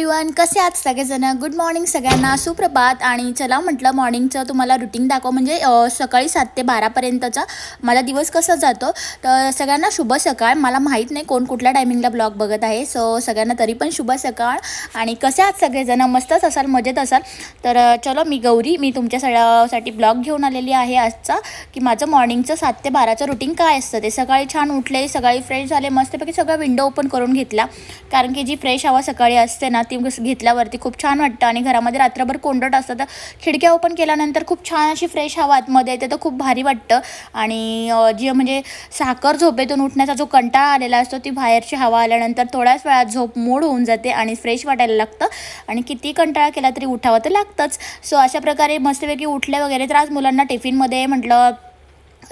Everyone कसे आहात सगळेजण? गुड मॉर्निंग सगळ्यांना. सुप्रभात. आणि चला म्हटलं मॉर्निंगचं तुम्हाला रुटीन दाखव. म्हणजे सकाळी सात ते बारापर्यंतचा माझा दिवस कसा जातो? तर सगळ्यांना शुभ सकाळ. मला माहीत नाही कोण कुठल्या टायमिंगला ब्लॉग बघत आहे. सो सगळ्यांना तरी पण शुभ सकाळ. आणि कसे आहात सगळेजण? मस्तच असाल मजेत असाल? तर चलो मी गौरी. मी तुमच्या सगळ्यासाठी ब्लॉग घेऊन आलेली आहे आजचा. की माझं मॉर्निंगचं सात ते बाराचं रुटीन काय असतं? ते सकाळी छान उठले सकाळी फ्रेश झाले मस्तपैकी सगळं विंडो ओपन करून घेतला. कारण की जी फ्रेश हवा सकाळी असते ना ती घेतल्यावरती खूप छान वाटतं आणि घरामध्ये रात्रभर कोंडट असतं. तर खिडक्या ओपन केल्यानंतर खूप छान अशी फ्रेश हवा आतमध्ये येते तर खूप भारी वाटतं. आणि जे म्हणजे साखर झोपेतून उठण्याचा जो कंटाळा आलेला असतो ती बाहेरची हवा आल्यानंतर थोड्याच वेळात झोप मोड होऊन जाते आणि फ्रेश वाटायला लागतं. आणि किती कंटाळा केला तरी उठावं तर लागतंच. सो अशा प्रकारे मस्तपैकी उठले वगैरे तर आज मुलांना टिफिनमध्ये म्हटलं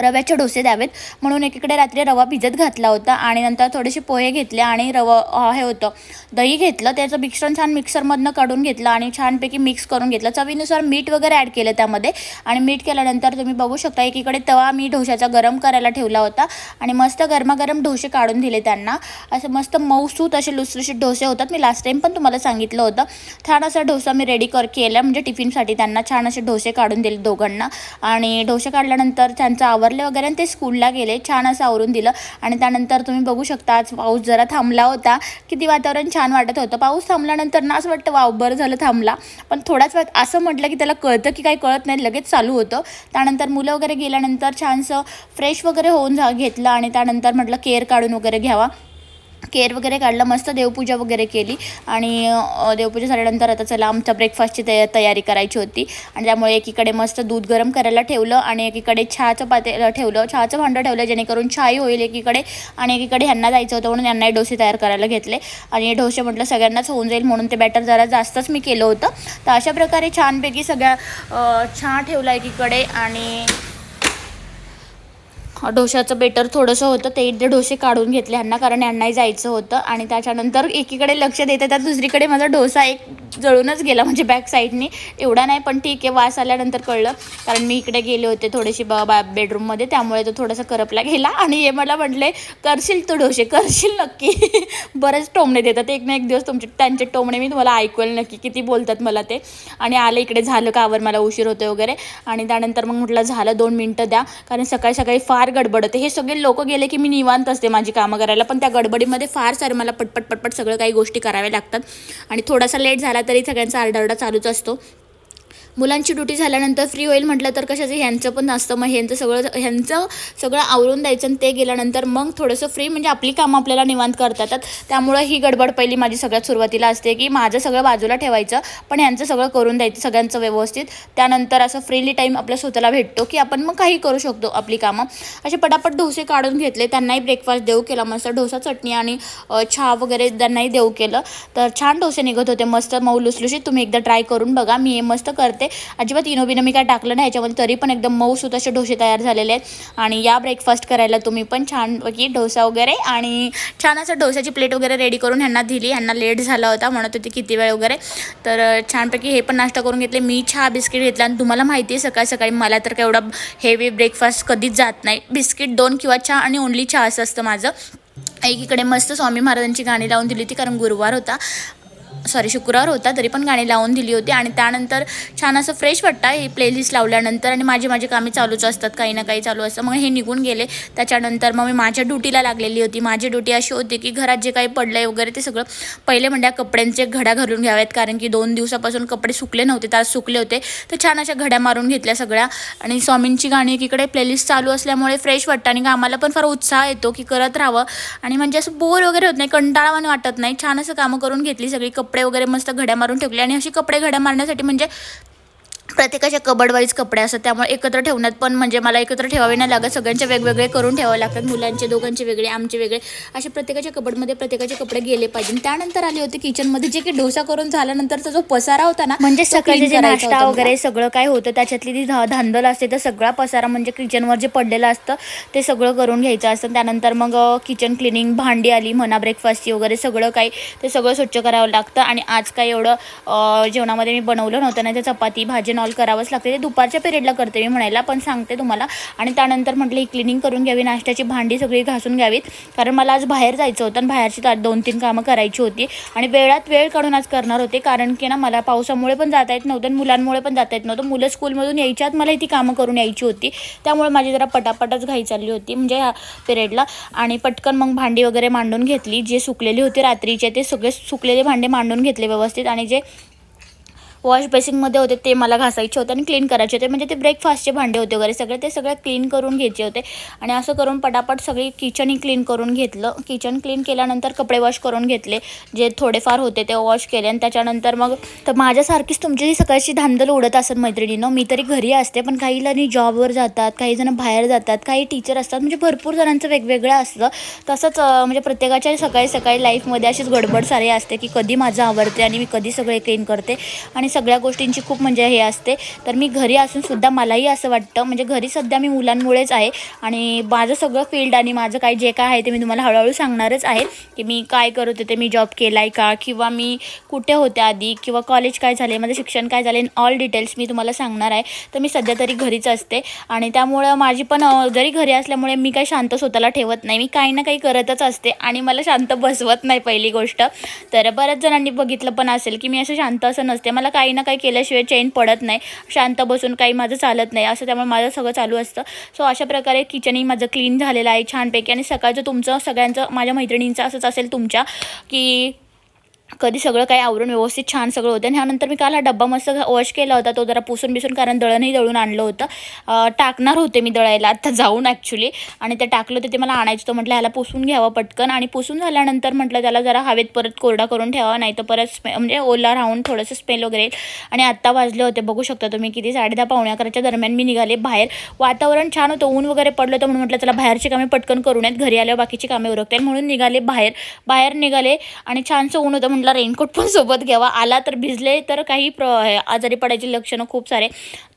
रव्याचे डोसे द्यावेत. म्हणून एकीकडे रात्री रवा भिजत घातला होता आणि नंतर थोडेसे पोहे घेतले आणि रवा हे होतं दही घेतलं. त्याचं मिश्रण छान मिक्सरमधनं काढून घेतलं आणि छानपैकी मिक्स करून घेतलं. चवीनुसार मीठ वगैरे ॲड केलं त्यामध्ये. आणि मीठ केल्यानंतर तुम्ही बघू शकता एकीकडे तवा मी ढोशाचा गरम करायला ठेवला होता आणि मस्त गरमागरम डोसे काढून दिले त्यांना. असं मस्त मऊसूत असे लुसलुशीत डोसे होतात. मी लास्ट टाईम पण तुम्हाला सांगितलं होतं. छान असा डोसा मी रेडी कर केला. म्हणजे टिफिनसाठी त्यांना छान असे डोसे काढून दिले दोघांना. आणि डोसे काढल्यानंतर त्यांचा आवाज आवरले वगैरे आणि ते स्कूलला गेले. छान असं आवरून दिलं. आणि त्यानंतर तुम्ही बघू शकता आज पाऊस जरा थांबला होता. किती वातावरण छान वाटत होतं. पाऊस थांबल्यानंतर ना असं वाटतं वाव बरं झालं थांबला. पण थोड्याच वेळ असं म्हटलं की त्याला कळतं की काही कळत नाही लगेच चालू होतं. त्यानंतर मुलं वगैरे गेल्यानंतर छानसं फ्रेश वगैरे होऊन जा घेतलं आणि त्यानंतर म्हटलं केअर काढून वगैरे घ्यावा. केअर वगैरे काढलं मस्त देवपूजा वगैरे केली. आणि देवपूजा झाल्यानंतर आता चला आमच्या ब्रेकफास्टची तया तयारी करायची होती. आणि त्यामुळे एकीकडे मस्त दूध गरम करायला ठेवलं आणि एकीकडे चहाचं पाते ठेवलं. चहाचं भांडं ठेवलं जेणेकरून छाई होईल एकीकडे आणि एकीकडे ह्यांना जायचं होतं म्हणून यांनाही डोसे तयार करायला घेतले. आणि डोसे म्हटलं सगळ्यांनाच होऊन जाईल म्हणून ते बॅटर जरा जास्तच मी केलं होतं. तर अशा प्रकारे छानपैकी सगळ्या छा ठेवला एकीकडे आणि डोशाचं बेटर थोडंसं होतं ते ते डोसे काढून घेतले ह्यांना कारण यांनाही जायचं होतं. आणि त्याच्यानंतर एकीकडे लक्ष देते त्यात दुसरीकडे माझा डोसा एक जळूनच गेला म्हणजे बॅक साईडनी एवढा नाही पण ठीक आहे वास आल्यानंतर कळलं. कारण मी इकडे गेले होते थोडेसे ब बा बेडरूममध्ये त्यामुळे तो थोडासा करपला गेला. आणि हे मला म्हटले करशील तू डोसे? करशील नक्की? बरेच टोमणे देतात. एक ना एक दिवस तुमचे त्यांचे टोमणे मी तुम्हाला ऐकवलं नक्की किती बोलतात मला ते. आणि आलं इकडे झालं कावर मला उशीर होते वगैरे. आणि त्यानंतर मग म्हटलं झालं दोन मिनटं द्या. कारण सकाळी सकाळी फार गडबड होते हे सगळे लोक गेले की मी निवांत असते माझी कामं करायला. पण त्या गडबडीमध्ये फार सारे मला पटपट पटपट सगळं काही गोष्टी कराव्या लागतात. आणि थोडासा लेट झाला तरी सगळ्यांचा आरडाओरडा चालूच असतो. मुलांची ड्युटी झाल्यानंतर फ्री होईल म्हटलं तर कशाचं? ह्यांचं पण असतं. मग ह्यांचं सगळं ह्यांचं सगळं आवरून द्यायचं आणि ते गेल्यानंतर मग थोडंसं फ्री म्हणजे आपली कामं आपल्याला निवांत करता येतात त्यामुळं ही गडबड पहिली माझी सगळ्यात सुरुवातीला असते की माझं सगळं बाजूला ठेवायचं पण ह्यांचं सगळं करून द्यायचं सगळ्यांचं व्यवस्थित. त्यानंतर असं फ्रीली टाईम आपल्या स्वतःला भेटतो की आपण मग काही करू शकतो आपली कामं. असे पटापट डोसे काढून घेतले त्यांनाही ब्रेकफास्ट देऊ केला मस्त डोसा चटणी आणि छा चहा वगैरे त्यांनाही देऊ केलं. तर छान डोसे निघत होते. मस्त मऊ लुसलुशीत तुम्ही एकदा ट्राय करून बघा. मी हे मस्त करते. अजिबात इनोबिनं मी काय टाकलं नाही ह्याच्यामध्ये तरी पण एकदम मऊसूत असे डोसे तयार झालेले आहेत. आणि या ब्रेकफास्ट करायला तुम्ही पण छानपैकी डोसा वगैरे आणि छान असं डोस्याची प्लेट वगैरे रेडी करून ह्यांना दिली. ह्यांना लेट झाला होता म्हणत होती किती वेळ वगैरे. तर छानपैकी हे पण नाश्ता करून घेतले. मी चहा बिस्किट घेतला आणि तुम्हाला माहिती आहे सकाळी सकाळी मला तर काय एवढा हेवी ब्रेकफास्ट कधीच जात नाही. बिस्किट दोन किंवा चहा आणि ओनली चहा असं असतं माझं. एकीकडे मस्त स्वामी महाराजांची गाणी लावून दिली होती कारण गुरुवार होता. सॉरी शुक्रवार होता तरी पण गाणी लावून दिली होती आणि त्यानंतर छान असं फ्रेश वाटतं. ही प्लेलिस्ट लावल्यानंतर आणि माझी माझी कामे चालूच असतात काही ना काही चालू असतं. मग हे निघून गेले. त्याच्यानंतर मग मी माझ्या ड्युटीला लागलेली होती. माझी ड्युटी अशी होती की घरात जे काही पडलं आहे वगैरे ते सगळं पहिले म्हणजे कपड्यांचे घड्या घालून घ्याव्यात. कारण की दोन दिवसापासून कपडे सुकले नव्हते तर आज सुकले होते. तर छान अशा घड्या मारून घेतल्या सगळ्या. आणि स्वामींची गाणी एकीकडे प्लेलिस्ट चालू असल्यामुळे फ्रेश वाटतं आणि आम्हाला पण फार उत्साह येतो की करत राहावं. आणि म्हणजे असं बोर वगैरे होत नाही कंटाळावाने वाटत नाही. छान असं कामं करून घेतली सगळी कप कपडे वगैरे मस्त घड्या मारून ठेवले आणि अशी कपडे घड्या मारण्यासाठी म्हणजे प्रत्येकाच्या कबड वाईज कपडे असतात त्यामुळे एकत्र ठेवण्यात पण म्हणजे मला एकत्र ठेवावे नाही लागत. सगळ्यांचे वेगवेगळे करून ठेवावे लागतात. मुलांचे दोघांचे वेगळे आमचे वेगळे. असे प्रत्येकाच्या कबडमध्ये प्रत्येकाचे कपडे गेले पाहिजे. त्यानंतर आले होते किचनमध्ये जे की डोसा करून झाल्यानंतरचा जो पसारा होता ना म्हणजे clean जे नाश्ता वगैरे सगळं काय होतं त्याच्यातली ती धा- धांदल असते तर सगळा पसारा म्हणजे किचनवर जे पडलेलं असतं ते सगळं करून घ्यायचं असतं. त्यानंतर मग किचन क्लिनिंग भांडी आली म्हणा ब्रेकफास्टची वगैरे सगळं काही ते सगळं स्वच्छ करावं लागतं. आणि आज काय एवढं जेवणामध्ये मी बनवलं नव्हतं नाही तर चपाती भाजी नॉर्मल ऑल करावंच लागते. ते दुपारच्या पिरियडला करते मी म्हणायला पण सांगते तुम्हाला. आणि त्यानंतर म्हटलं ही क्लिनिंग करून घ्यावी नाश्त्याची भांडी सगळी घासून घ्यावीत. कारण मला आज बाहेर जायचं होतं आणि बाहेरची दोन तीन कामं करायची होती. आणि वेळात वेळ काढून आज करणार होते. कारण की ना मला पावसामुळे पण जाता येत नव्हतं आणि मुलांमुळे पण जाता येत नव्हतं. मुलं स्कूलमधून यायच्यात मला ती कामं करून यायची होती. त्यामुळे माझी जरा पटापटच घाई चालली होती म्हणजे ह्या पिरियडला आणि पटकन मग भांडी वगैरे मांडून घेतली. जे सुकलेली होती रात्रीचे ते सगळे सुकलेले भांडे मांडून घेतले व्यवस्थित. आणि जे वॉश बेसिनमध्ये होते ते मला घासायचे होते आणि क्लीन करायचे होते. म्हणजे ते ब्रेकफास्टचे भांडे होते वगैरे सगळे ते सगळे क्लीन करून घ्यायचे होते. आणि असं करून पटापट सगळी किचनही क्लीन करून घेतलं. किचन क्लीन केल्यानंतर कपडे वॉश करून घेतले. जे थोडेफार होते ते वॉश केले. आणि त्याच्यानंतर मग तर माझ्यासारखीच तुमची सकाळची धांदल उडत असेल मैत्रिणीनं मी तरी घरी असते पण काही जणी जॉबवर जातात काही जण बाहेर जातात काही टीचर असतात. म्हणजे भरपूर जणांचं वेगवेगळं असतं. तसंच म्हणजे प्रत्येकाच्या सकाळी सकाळी लाईफमध्ये अशीच गडबड सारी असते की कधी माझं आवडते आणि मी कधी सगळे क्लीन करते. आणि सगळ्या गोष्टींची खूप म्हणजे हे असते. तर मी घरी असून सुद्धा मलाही असं वाटतं म्हणजे घरी सध्या मी मुलांमुळेच आहे. आणि माझं सगळं फील्ड आणि माझं काय जे काय आहे ते मी तुम्हाला हळूहळू सांगणारच आहे की मी काय करत होते मी जॉब केला आहे का? किंवा मी कुठे होते आधी? किंवा कॉलेज काय झाले? माझं शिक्षण काय झाले? ऑल डिटेल्स मी तुम्हाला सांगणार आहे. तर मी सध्या तरी घरीच असते. आणि त्यामुळं माझी पण जरी घरी असल्यामुळे मी काही शांत स्वतःला ठेवत नाही. मी काही ना काही करतच असते आणि मला शांत बसवत नाही पहिली गोष्ट. तर बऱ्याच जणांनी बघितलं पण असेल की मी असं शांत असं नसते. मला काही ना काही केल्याशिवाय चेन पडत नाही शांत बसून काही माझं चालत नाही असं त्यामुळे माझं सगळं चालू असतं. सो अशा प्रकारे किचनही माझं क्लीन झालेलं आहे छानपैकी. आणि सकाळचं तुमचं सगळ्यांचं माझ्या मैत्रिणींचं असंच असेल तुमच्या की कधी सगळं काही आवरून व्यवस्थित छान सगळं होतं. आणि ह्यानंतर मी काल हा डब्बा मस्त वॉश केला होता. तो जरा पुसून बिसून कारण दळणही दळून आणलं होतं. टाकणार होते मी दळायला. आता जाऊन ॲक्च्युली आणि ते टाकलं होतं ते मला आणायचं होतं. म्हटलं ह्याला पुसून घ्यावं पटकन. आणि पुसून झाल्यानंतर म्हटलं त्याला जरा हवेत परत कोरडा करून ठेवा. नाही तर परत स्मे म्हणजे ओला राहून थोडंसं स्मेल वगैरे येईल. आणि आत्ता वाजले होते. बघू शकता तुम्ही किती साडे दहा पावणे अकराच्या दरम्यान मी निघाले बाहेर. वातावरण छान होतं. ऊन वगैरे पडलं होतं म्हणून म्हटलं चला बाहेरची कामे पटकन करून आहेत घरी आल्यावर बाकीची कामे उरकते म्हणून निघाले बाहेर. बाहेर निघाले आणि छानसं ऊन होतं म्हटलं रेनकोट पण सोबत घ्यावा. आला तर भिजले तर काही प्र आजारी पडायची लक्षणं खूप सारे.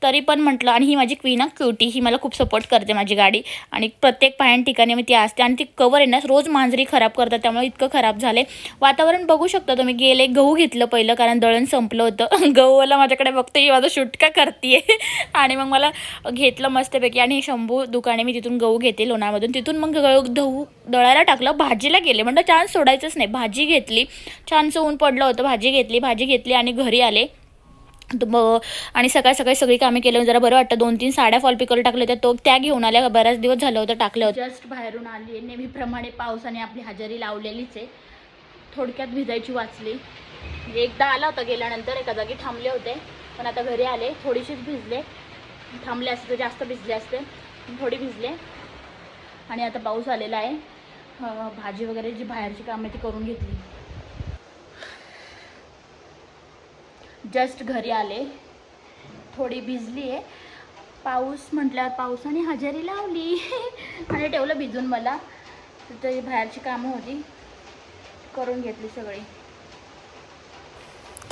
तरी पण म्हटलं आणि ही माझी क्वीन क्युटी ही मला खूप सपोर्ट करते माझी गाडी. आणि प्रत्येक पायान ठिकाणी मी ती असते आणि ती कवर आहे ना रोज मांजरी खराब करतात त्यामुळे इतकं खराब झाले. वातावरण बघू शकता तुम्ही गेले गहू घेतलं पहिलं कारण दळण संपलं होतं. गहूवाला माझ्याकडे बघते ही माझं शूट का करते आणि मग मला घेतलं मस्तपैकी. आणि शंभू दुकाने मी तिथून गहू घेते लोणामधून. तिथून मग गहू गहू दळायला टाकलं भाजीला गेले. म्हणलं चान्स सोडायचंच नाही. भाजी घेतली छान छानसं ऊन पडलं होतं भाजी घेतली भाजी घेतली आणि घरी आले. तर मग आणि सकाळ सकाळी सगळी कामे केलं जरा बरं वाटतं दोन तीन साड्या फॉल पिकल टाकल्या होत्या तो त्या घेऊन आल्या बऱ्याच दिवस झालं होतं टाकलं होतं जस्ट बाहेरून आली नेहमीप्रमाणे पावसाने आपली हजेरी लावलेलीच आहे. थोडक्यात भिजायची वाचली. म्हणजे एकदा आला होता गेल्यानंतर एका जागी थांबले होते पण आता घरी आले थोडीशीच भिजले. थांबले असते जास्त भिजले असते थोडी भिजले. आणि आता पाऊस आलेला आहे. भाजी वगैरे जी बाहेरची कामं ती करून घेतली. जस्ट घरी आले. थोडी भिजली आहे. पाऊस म्हटल्यावर पावसाने हजेरी लावली. आणि ठेवलं भिजून मला. तिथं बाहेरची कामं होती. करून घेतली सगळी.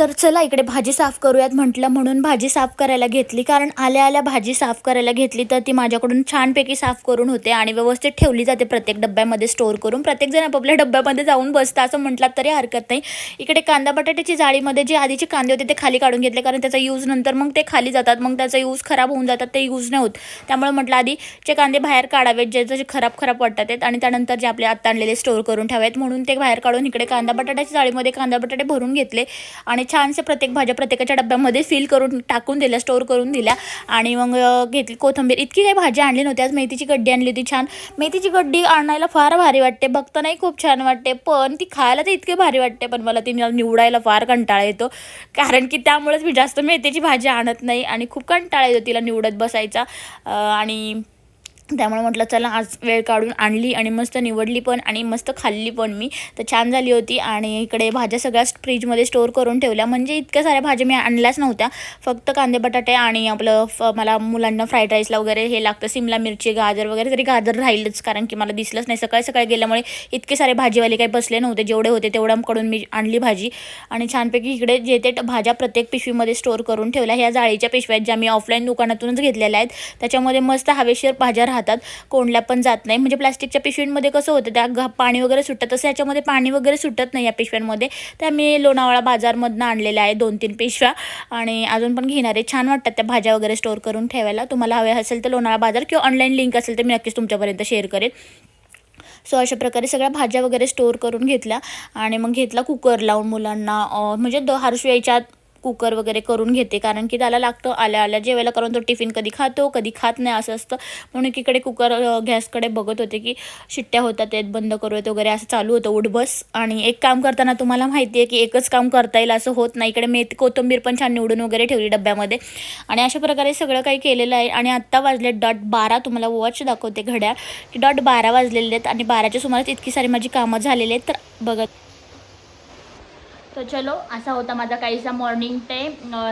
तर चला इकडे भाजी साफ करूयात म्हटलं म्हणून भाजी साफ करायला घेतली. कारण आल्या आल्या भाजी साफ करायला घेतली तर ती माझ्याकडून छानपैकी साफ करून होते आणि व्यवस्थित ठेवली जाते प्रत्येक डब्यामध्ये स्टोअर करून. प्रत्येकजण आपापल्या डब्यामध्ये जाऊन बसतं असं म्हटलं तरी हरकत नाही. इकडे कांदा बटाट्याची जाळीमध्ये जे आधीचे कांदे होते ते खाली काढून घेतले कारण त्याचा यूज नंतर मग ते खाली जातात. मग त्याचा यूज खराब होऊन जातात. ते यूज नाही होत. त्यामुळे म्हटलं आधी जे कांदे बाहेर काढावेत जे जसे खराब खराब वाटतात आहेत आणि त्यानंतर जे आपले आत्ता आणलेले स्टोअर करून ठेवावेत म्हणून ते बाहेर काढून इकडे कांदा बटाट्याच्या जाळीमध्ये कांदा बटाटे भरून घेतले आणि छानसे प्रत्येक भाज्या प्रत्येकाच्या डब्यामध्ये फिल करून टाकून दिल्या स्टोअर करून दिल्या. आणि मग घेतली कोथिंबीर. इतकी काही भाजी आणली नव्हती. आज मेथीची गड्डी आणली होती छान. मेथीची गड्डी आणायला फार भारी वाटते. बघतानाही खूप छान वाटते. पण ती खायला तर इतकी भारी वाटते. पण मला ती निवडायला फार कंटाळा येतो. कारण की त्यामुळेच मी जास्त मेथीची भाजी आणत नाही. आणि खूप कंटाळा येतो तिला निवडत बसायचा. आणि त्यामुळे म्हटलं चला आज वेळ काढून आणली आणि मस्त निवडली पण आणि मस्त खाल्ली पण मी. तर छान झाली होती आणि इकडे भाज्या सगळ्या फ्रीजमध्ये स्टोअर करून ठेवल्या. म्हणजे इतक्या साऱ्या भाज्या मी आणल्याच नव्हत्या. फक्त कांदे बटाटे आणि आपलं फ मला मुलांना फ्राईड राईसला वगैरे हे लागतं. सिमला मिरची गाजर वगैरे तरी गाजर राहीलच कारण की मला दिसलंच नाही. सकाळी सकाळी गेल्यामुळे इतके सारे भाजीवाले काही बसले नव्हते. जेवढे होते तेवढ्याकडून मी आणली भाजी. आणि छानपैकी इकडे जे ते भाज्या प्रत्येक पिशवीमध्ये स्टोअर करून ठेवल्या. ह्या जाळीच्या पिशव्या आहेत ज्या मी ऑफलाईन दुकानातूनच घेतलेल्या आहेत. त्याच्यामध्ये मस्त हवेशीर भाज्या राहतात. राहतात कोंडला पण जात नाही. म्हणजे प्लास्टिकच्या पिशवींमध्ये कसं होतं त्या घ पाणी वगैरे सुटतं. तसं याच्यामध्ये पाणी वगैरे सुटत नाही या पिशव्यांमध्ये. त्या मी लोणावळा बाजारमधनं आणलेल्या आहे दोन तीन पिशव्या. आणि अजून पण घेणार आहे. छान वाटतात त्या भाज्या वगैरे स्टोअर करून ठेवायला. तुम्हाला हवे असेल तर लोणावळा बाजार किंवा ऑनलाईन लिंक असेल तर मी नक्कीच तुमच्यापर्यंत शेअर करेन. सो अशा प्रकारे सगळ्या भाज्या वगैरे स्टोअर करून घेतल्या. आणि मग घेतला कुकर लावून मुलांना. म्हणजे द हर्षव्याच्या यायच्या कुकर वगैरे करून घेते कारण की त्याला लागतं आल्या आल्या जेवायला करून तो टिफिन कधी खातो कधी खात नाही असं असतं. म्हणून एकीकडे कुकर गॅसकडे बघत होते की शिट्ट्या होतात आहेत बंद करूयात वगैरे असं चालू होतं उठबस. आणि एक काम करताना तुम्हाला माहिती आहे की एकच काम करता येईल असं होत नाही. इकडे मेथी कोथिंबीर पण छान निवडून वगैरे ठेवली डब्यामध्ये. आणि अशा प्रकारे सगळं काही केलेलं आहे. आणि आत्ता वाजले डॉट बारा तुम्हाला वॉच दाखवते घड्या की डॉट बारा वाजलेले आहेत आणि बाराच्या सुमारास इतकी सारी माझी कामं झालेली आहेत. तर बघत तर चलो असा होता माझा काहीसा मॉर्निंग ते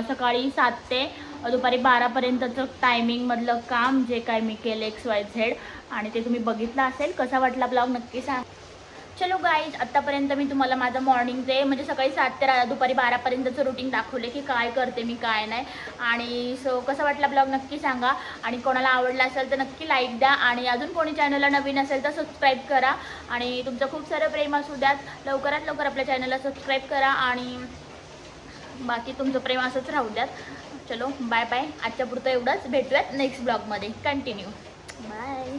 सकाळी सात ते दुपारी बारापर्यंतचं टायमिंगमधलं काम जे काय मी केलं एक्स वाय झेड आणि ते तुम्ही बघितलं असेल कसा वाटला ब्लॉग नक्की सांग. चलो गाईज आत्तापर्यंत मी तुम्हाला माझं मॉर्निंगचे म्हणजे सकाळी सात ते रा- दुपारी बारापर्यंतचं रुटीन दाखवले की काय करते मी काय नाही. आणि सो कसं वाटला ब्लॉग नक्की सांगा. आणि कोणाला आवडला असेल तर नक्की लाईक द्या. आणि अजून कोणी चॅनलला नवीन असेल तर सबस्क्राईब करा. आणि तुमचं खूप सारं प्रेम असू द्यात. लवकरात लवकर आपल्या चॅनलला सबस्क्राईब करा. आणि बाकी तुमचं प्रेम असंच राहू द्यात. चलो बाय बाय आजच्या पुरतं एवढंच. भेटूयात नेक्स्ट ब्लॉगमध्ये कंटिन्यू बाय